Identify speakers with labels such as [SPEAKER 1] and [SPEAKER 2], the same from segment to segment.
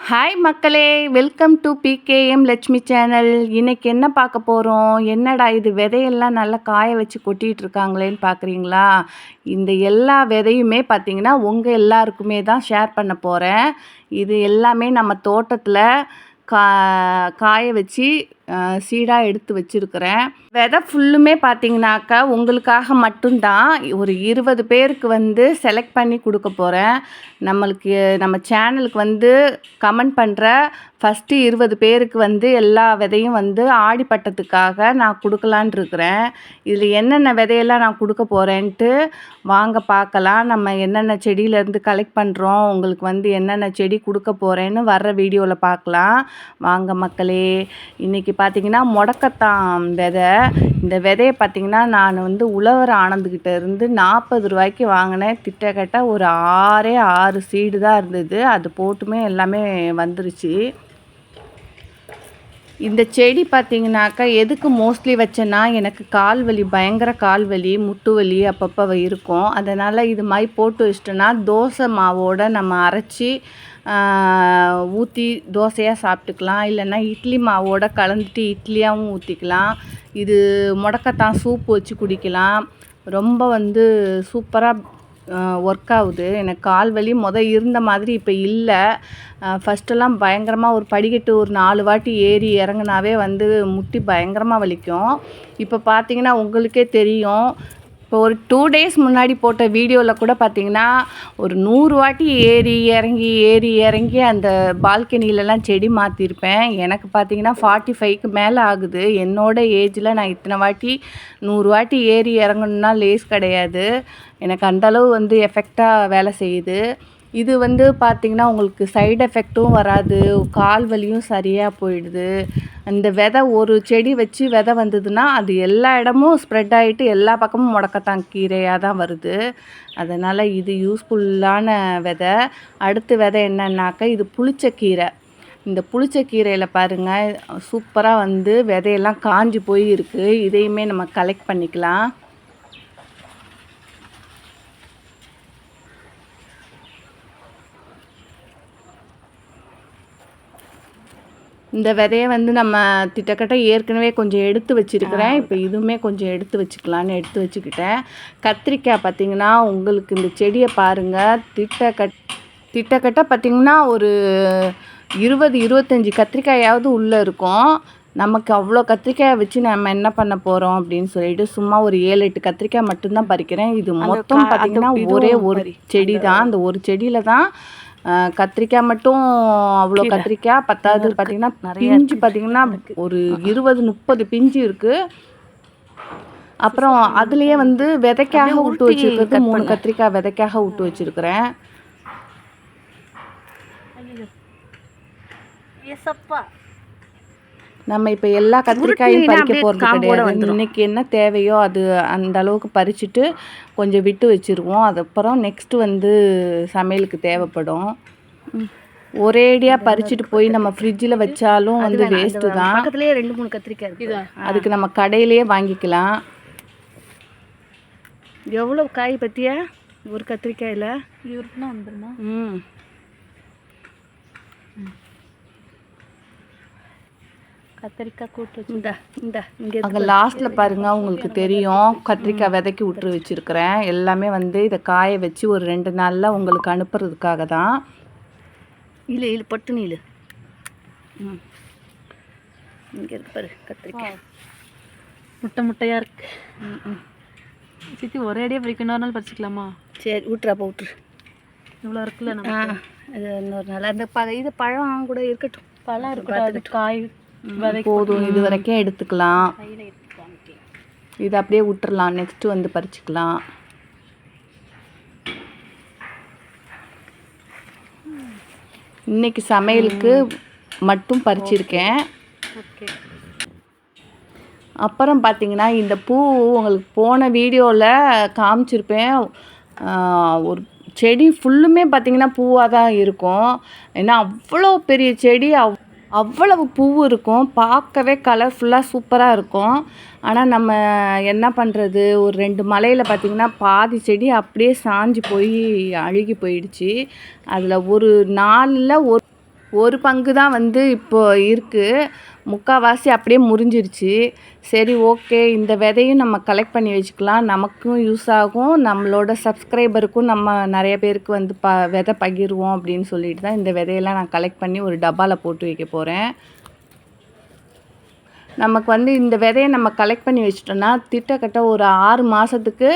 [SPEAKER 1] Hi மக்களே. Welcome to PKM Lakshmi channel இன்றைக்கி என்ன பார்க்க போகிறோம் என்னடா இது விதையெல்லாம் நல்லா காய வச்சு கொட்டிகிட்டு இருக்காங்களேன்னு பார்க்குறீங்களா? இந்த எல்லா விதையுமே பார்த்தீங்கன்னா உங்கள் எல்லாருக்குமே தான் ஷேர் பண்ண போகிறேன் இது எல்லாமே நம்ம தோட்டத்தில் கா காய வச்சு சீடாக எடுத்து வச்சுருக்கிறேன். விதை ஃபுல்லுமே பார்த்தீங்கன்னாக்கா உங்களுக்காக மட்டும்தான். ஒரு இருபது பேருக்கு வந்து செலக்ட் பண்ணி கொடுக்க போகிறேன் நம்மளுக்கு நம்ம சேனலுக்கு வந்து கமெண்ட் பண்ணுற ஃபஸ்ட்டு இருபது பேருக்கு வந்து எல்லா விதையும் வந்து ஆடிப்பட்டத்துக்காக நான் கொடுக்கலான் இருக்கிறேன். இதில் என்னென்ன விதையெல்லாம் நான் கொடுக்க போகிறேன்ட்டு வாங்க பார்க்கலாம். நம்ம என்னென்ன செடியிலேருந்து கலெக்ட் பண்ணுறோம் உங்களுக்கு வந்து என்னென்ன செடி கொடுக்க போகிறேன்னு வர்ற வீடியோவில் பார்க்கலாம். வாங்க மக்களே இன்றைக்கி பார்த்தீங்கன்னா முடக்கத்தான் விதை. இந்த விதையை பார்த்தீங்கன்னா நான் வந்து உழவர் ஆனந்துக்கிட்ட இருந்து நாற்பது ரூபாய்க்கு வாங்கினேன். திட்டக்கட்ட ஒரு ஆறே ஆறு சீடு தான் இருந்தது. அது போட்டுமே எல்லாமே வந்துருச்சு. இந்த செடி பார்த்தீங்கன்னாக்கா எதுக்கு மோஸ்ட்லி வச்சேன்னா எனக்கு கால் வலி பயங்கர கால் வலி முட்டு வலி அப்பப்போ இருக்கும். அதனால் இது மாதிரி போட்டு வச்சிட்டோன்னா தோசை மாவோட நம்ம அரைச்சி ஊற்றி தோசையாக சாப்பிட்டுக்கலாம். இல்லைன்னா இட்லி மாவோட கலந்துட்டு இட்லியாகவும் ஊற்றிக்கலாம் இது முடக்கத்தான் சூப் வச்சு குடிக்கலாம். ரொம்ப வந்து சூப்பராக ஒர்க் ஆகுது. எனக்கு கால் வலி மொதல் இருந்த மாதிரி இப்போ இல்லை. ஃபஸ்ட்டெல்லாம் பயங்கரமாக ஒரு படிக்கட்டு ஒரு நாலு வாட்டி ஏறி இறங்குனாவே வந்து முட்டி பயங்கரமாக வலிக்கும். இப்போ பார்த்தீங்கன்னா உங்களுக்கே தெரியும். இப்போ ஒரு டூ டேஸ் முன்னாடி போட்ட வீடியோவில் கூட பார்த்தீங்கன்னா ஒரு நூறு வாட்டி ஏறி இறங்கி ஏறி இறங்கி அந்த பால்கனிலலாம் செடி மாற்றிருப்பேன் எனக்கு பார்த்தீங்கன்னா ஃபார்ட்டி ஃபைவ்க்கு மேலே ஆகுது. என்னோட ஏஜில் நான் இத்தனை வாட்டி நூறு வாட்டி ஏறி இறங்கணுன்னா லேஸ் கிடையாது. எனக்கு அந்தளவு வந்து எஃபெக்டாக வேலை செய்யுது. இது வந்து பார்த்திங்கன்னா உங்களுக்கு சைடு எஃபெக்ட்டும் வராது. கால் வலியும் சரியாக போயிடுது. இந்த விதை ஒரு செடி வச்சு விதை வந்ததுன்னா அது எல்லா இடமும் ஸ்ப்ரெட் ஆகிட்டு எல்லா பக்கமும் முடக்கத்தான் கீரையாக தான் வருது. அதனால் இது யூஸ்ஃபுல்லான விதை. அடுத்த விதை என்னன்னாக்கா இது புளிச்ச கீரை. இந்த புளிச்ச கீரையில் பாருங்கள் சூப்பராக வந்து விதையெல்லாம் காஞ்சி போய் இருக்குது இதையுமே நம்ம கலெக்ட் பண்ணிக்கலாம். இந்த விதைய வந்து நம்ம திட்டக்கட்ட ஏற்கனவே கொஞ்சம் எடுத்து வச்சுருக்கிறேன். இப்போ இதுவுமே கொஞ்சம் எடுத்து வச்சுக்கலான்னு எடுத்து வச்சுக்கிட்டேன். கத்திரிக்காய் பார்த்திங்கன்னா உங்களுக்கு இந்த செடியை பாருங்கள் திட்டக்கட் திட்டக்கட்ட பார்த்திங்கன்னா ஒரு இருபது இருபத்தஞ்சி கத்திரிக்காயாவது உள்ளே இருக்கும். நமக்கு அவ்வளோ கத்திரிக்காய் வச்சு நம்ம என்ன பண்ண போகிறோம் அப்படின்னு சொல்லிட்டு சும்மா ஒரு ஏழு எட்டு கத்திரிக்காய் மட்டும்தான் பறிக்கிறேன். இது மொத்தம் பார்த்திங்கன்னா ஒரே ஒரு செடி தான் அந்த ஒரு செடியில் தான் கத்திரிக்காய் மட்டும் அவ்வளோ கத்திரிக்காய் பத்தாவது பார்த்தீங்கன்னா பிஞ்சு பார்த்தீங்கன்னா ஒரு இருபது முப்பது பிஞ்சு இருக்குது அப்புறம் அதுலேயே வந்து விதைக்காக விட்டு வச்சுருக்கிறது மூணு கத்திரிக்காய் விதைக்காக விட்டு வச்சுருக்கிறேன். நம்ம இப்போ எல்லா கத்திரிக்காயும் பறிக்க போகிறது கிடையாது. இன்னைக்கு என்ன தேவையோ அது அந்த அளவுக்கு பறிச்சுட்டு கொஞ்சம் விட்டு வச்சுருவோம். அதுக்கப்புறம் நெக்ஸ்ட்டு வந்து சமையலுக்கு தேவைப்படும். ஒரேடியாக பறிச்சுட்டு போய் நம்ம ஃப்ரிட்ஜில் வச்சாலும் வந்து வேஸ்ட்டு தான்.
[SPEAKER 2] பக்கத்துலேயே ரெண்டு மூணு கத்திரிக்காய்
[SPEAKER 1] அதுக்கு நம்ம கடையிலேயே வாங்கிக்கலாம்.
[SPEAKER 2] எவ்வளோ காய் பற்றியா ஒரு கத்திரிக்காயில்?
[SPEAKER 1] இவருக்குன்னா வந்துருமா? ம்.
[SPEAKER 2] கத்திரிக்காய் கூட்டு இந்த இந்த இங்கே
[SPEAKER 1] அங்கே லாஸ்ட்டில் பாருங்கள் உங்களுக்கு தெரியும். கத்திரிக்காய் விதைக்கி விட்டு வச்சுருக்கிறேன். எல்லாமே வந்து இதை காய வச்சு ஒரு ரெண்டு நாளில் உங்களுக்கு அனுப்புறதுக்காக தான்.
[SPEAKER 2] இல்லை இல்லை பட்டு நீல் ம். இங்கே இருக்கு பாரு கத்திரிக்காய். முட்டை முட்டையாக இருக்கு. ம் சித்தி ஒரே அடியாக பறிக்க இன்னொரு நாள் பறிச்சிக்கலாமா? சரி விட்டுறாப்பா விட்டுரு இவ்வளோ இருக்குல்ல நம்ம அது இன்னொரு நாள். அந்த ப இது பழம் கூட இருக்கட்டும். பழம் இருக்கட்டும் காய்
[SPEAKER 1] போதும் இது வரைக்கும் எடுத்துக்கலாம். இது அப்படியே விட்டுறலாம். நெக்ஸ்ட்டு வந்து பறிச்சுக்கலாம். இன்னைக்கு சமையலுக்கு மட்டும் பறிச்சிருக்கேன். அப்புறம் பார்த்தீங்கன்னா இந்த பூ உங்களுக்கு போன வீடியோவில் காமிச்சிருப்பேன். ஒரு செடி ஃபுல்லுமே பார்த்திங்கன்னா பூவாக தான் இருக்கும். ஏன்னா அவ்வளோ பெரிய செடி அவ் அவ்வளவு பூ இருக்கும். பார்க்கவே கலர்ஃபுல்லாக சூப்பராக இருக்கும். ஆனால் நம்ம என்ன பண்ணுறது ஒரு ரெண்டு மலையில் பார்த்திங்கன்னா பாதி செடி அப்படியே சாஞ்சு போய் அழுகி போயிடுச்சு. அதில் ஒரு நாளில் ஒரு ஒரு பங்கு தான் வந்து இப்போ இருக்குது முக்கால்வாசி அப்படியே முறிஞ்சிருச்சு. சரி ஓகே. இந்த விதையும் நம்ம கலெக்ட் பண்ணி வச்சுக்கலாம். நமக்கும் யூஸ் ஆகும். நம்மளோட சப்ஸ்கிரைபருக்கும் நம்ம நிறைய பேருக்கு வந்து ப விதை பகிர்வோம் அப்படின்னு சொல்லிட்டு தான் இந்த விதையெல்லாம் நான் கலெக்ட் பண்ணி ஒரு டப்பாவில் போட்டு வைக்க போகிறேன் நமக்கு வந்து இந்த விதையை நம்ம கலெக்ட் பண்ணி வச்சிட்டோம்னா திட்டக்கட்ட ஒரு ஆறு மாதத்துக்கு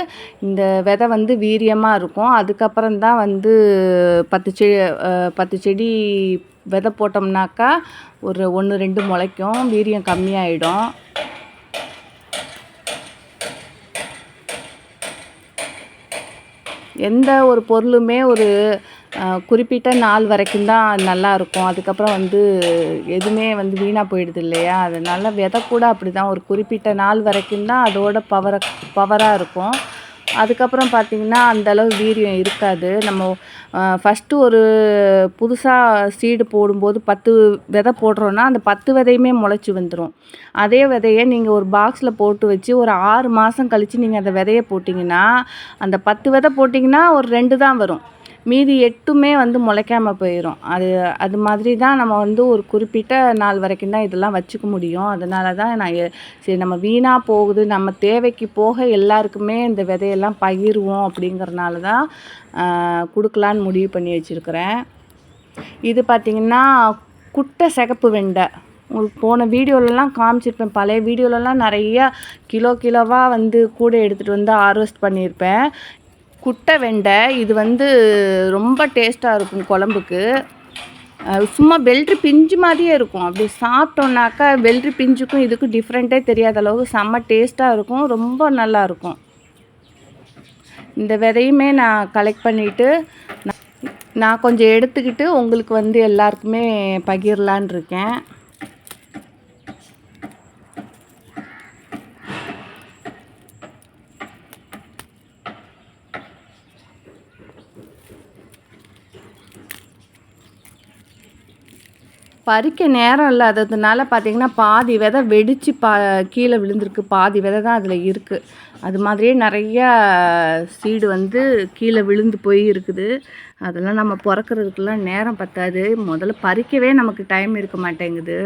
[SPEAKER 1] இந்த விதை வந்து வீரியமாக இருக்கும். அதுக்கப்புறம் தான் வந்து பத்து செ பத்து செடி விதை போட்டோம்னாக்கா ஒரு ஒன்று ரெண்டு முளைக்கும். வீரியம் கம்மியாயிடும். எந்த ஒரு பொருளுமே ஒரு குறிப்பிட்ட நாள் வரைக்கும் தான் நல்லாயிருக்கும் அதுக்கப்புறம் வந்து எதுவுமே வந்து வீணாக போயிடுது இல்லையா? அதனால் விதை கூட அப்படி தான் ஒரு குறிப்பிட்ட நாள் வரைக்கும் தான் அதோட பவரை பவராக இருக்கும். அதுக்கப்புறம் பார்த்திங்கன்னா அந்தளவு வீரியம் இருக்காது. நம்ம ஃபஸ்ட்டு ஒரு புதுசாக சீடு போடும்போது பத்து விதை போடுறோன்னா அந்த பத்து விதையுமே முளைச்சி வந்துடும் அதே விதையை நீங்கள் ஒரு பாக்ஸில் போட்டு வச்சு ஒரு ஆறு மாதம் கழித்து நீங்கள் அந்த விதையை போட்டிங்கன்னா அந்த பத்து விதை போட்டிங்கன்னா ஒரு ரெண்டு தான் வரும். மீதி எட்டுமே வந்து முளைக்காமல் போயிடும் அது அது மாதிரி தான் நம்ம வந்து ஒரு குறிப்பிட்ட நாள் வரைக்கும் தான் இதெல்லாம் வச்சுக்க முடியும். அதனால தான் நான் சரி நம்ம வீணாக போகுது. நம்ம தேவைக்கு போக எல்லாருக்குமே இந்த விதையெல்லாம் பகிர்வோம் அப்படிங்கிறனால தான் கொடுக்கலான்னு முடிவு பண்ணி வச்சுருக்கிறேன். இது பார்த்திங்கன்னா குட்டை சிகப்பு வெண்டை. உங்களுக்கு போன வீடியோலலாம் காமிச்சிருப்பேன். பழைய வீடியோலலாம் நிறையா கிலோ கிலோவாக வந்து கூட எடுத்துகிட்டு வந்து ஹார்வெஸ்ட் பண்ணியிருப்பேன். குட்டை வெண்டை இது வந்து ரொம்ப டேஸ்ட்டாக இருக்கும் குழம்புக்கு. சும்மா வெள்ளரி பிஞ்சு மாதிரியே இருக்கும். அப்படி சாப்பிட்டோன்னாக்கா வெள்ளரி பிஞ்சுக்கும் இதுக்கும் டிஃப்ரெண்ட்டே தெரியாத அளவுக்கு செம்ம டேஸ்ட்டாக இருக்கும். ரொம்ப நல்லாயிருக்கும் இந்த விதையுமே நான் கலெக்ட் பண்ணிவிட்டு நான் கொஞ்சம் எடுத்துக்கிட்டு உங்களுக்கு வந்து எல்லாருக்குமே பகிரலான் இருக்கேன். பறிக்க நேரம் இல்லாததுனால பார்த்தீங்கன்னா பாதி விதை வெடித்து பா கீழே விழுந்திருக்கு. பாதி விதை தான் அதில் இருக்குது அது மாதிரியே நிறையா சீடு வந்து கீழே விழுந்து போய் இருக்குது. அதெல்லாம் நம்ம பிறக்கிறதுக்கெல்லாம் நேரம் பத்தாது. முதல்ல பறிக்கவே நமக்கு டைம் இருக்க மாட்டேங்குது.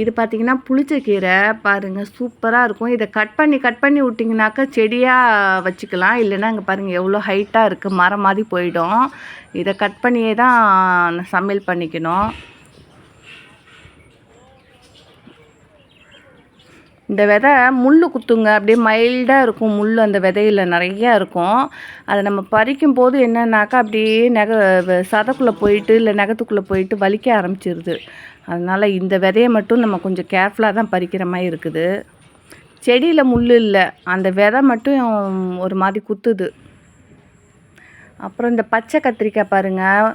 [SPEAKER 1] இது பார்த்தீங்கன்னா புளிச்சக்கீரை பாருங்கள் சூப்பராக இருக்கும். இதை கட் பண்ணி கட் பண்ணி விட்டிங்கனாக்கா செடியாக வச்சுக்கலாம். இல்லைன்னா இங்கே பாருங்கள் எவ்வளோ ஹைட்டாக இருக்குது மரம் மாதிரி போயிடும். இதை கட் பண்ணியே தான் சமையல் பண்ணிக்கணும். இந்த விதை முள் குத்துங்க. அப்படியே மைல்டாக இருக்கும். முள் அந்த விதையில் நிறையா இருக்கும். அதை நம்ம பறிக்கும் போது என்னன்னாக்கா அப்படியே நெக சதக்குள்ளே போயிட்டு இல்லை நகத்துக்குள்ளே போயிட்டு வலிக்க ஆரம்பிச்சிருது. அதனால் இந்த விதையை மட்டும் நம்ம கொஞ்சம் கேர்ஃபுல்லாக தான் பறிக்கிற மாதிரி இருக்குது. செடியில் முள் இல்லை. அந்த விதை மட்டும் ஒரு மாதிரி குத்துது. அப்புறம் இந்த பச்சை கத்திரிக்காய் பாருங்கள்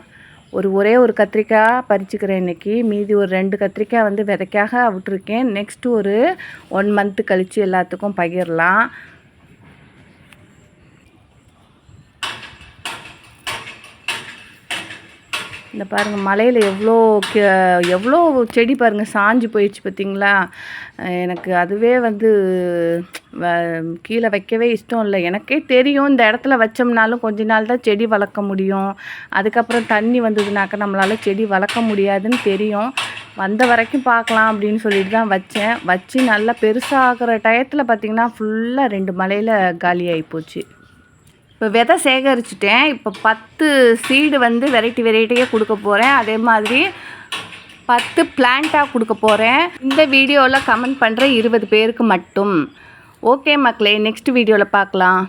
[SPEAKER 1] ஒரு ஒரே ஒரு கத்திரிக்காய் பறிச்சுக்கிறேன் இன்னைக்கு. மீதி ஒரு ரெண்டு கத்திரிக்காய் வந்து விதைக்காக விட்டுருக்கேன். நெக்ஸ்ட்டு ஒரு ஒன் மந்த்து கழித்து எல்லாத்துக்கும் பகிரலாம். இந்த பாருங்கள் மலையில் எவ்வளோ கி- எவ்வளோ செடி பாருங்கள் சாஞ்சு போயிடுச்சு பார்த்தீங்களா எனக்கு அதுவே வந்து வ- கீழே வைக்கவே இஷ்டம் இல்லை. எனக்கே தெரியும் இந்த இடத்துல வச்சோம்னாலும் கொஞ்ச நாள் தான் செடி வளர்க்க முடியும். அதுக்கப்புறம் தண்ணி வந்ததுனாக்கா நம்மளால் செடி வளர்க்க முடியாதுன்னு தெரியும். வந்த வரைக்கும் பார்க்கலாம் அப்படின்னு சொல்லிட்டு தான் வச்சேன். வச்சு நல்லா பெருசாகிற டயத்தில் பார்த்திங்கன்னா ஃபுல்லாக ரெண்டு மலையில் காலி ஆகி போச்சு. இப்போ விதை சேகரிச்சிட்டேன். இப்போ பத்து சீடு வந்து வெரைட்டி வெரைட்டியாக கொடுக்க போகிறேன் அதே மாதிரி பத்து பிளான்ட்டாக கொடுக்க போகிறேன் இந்த வீடியோவில் கமெண்ட் பண்ணுற இருபது பேருக்கு மட்டும். ஓகே மக்களே நெக்ஸ்ட் வீடியோவில் பார்க்கலாம்.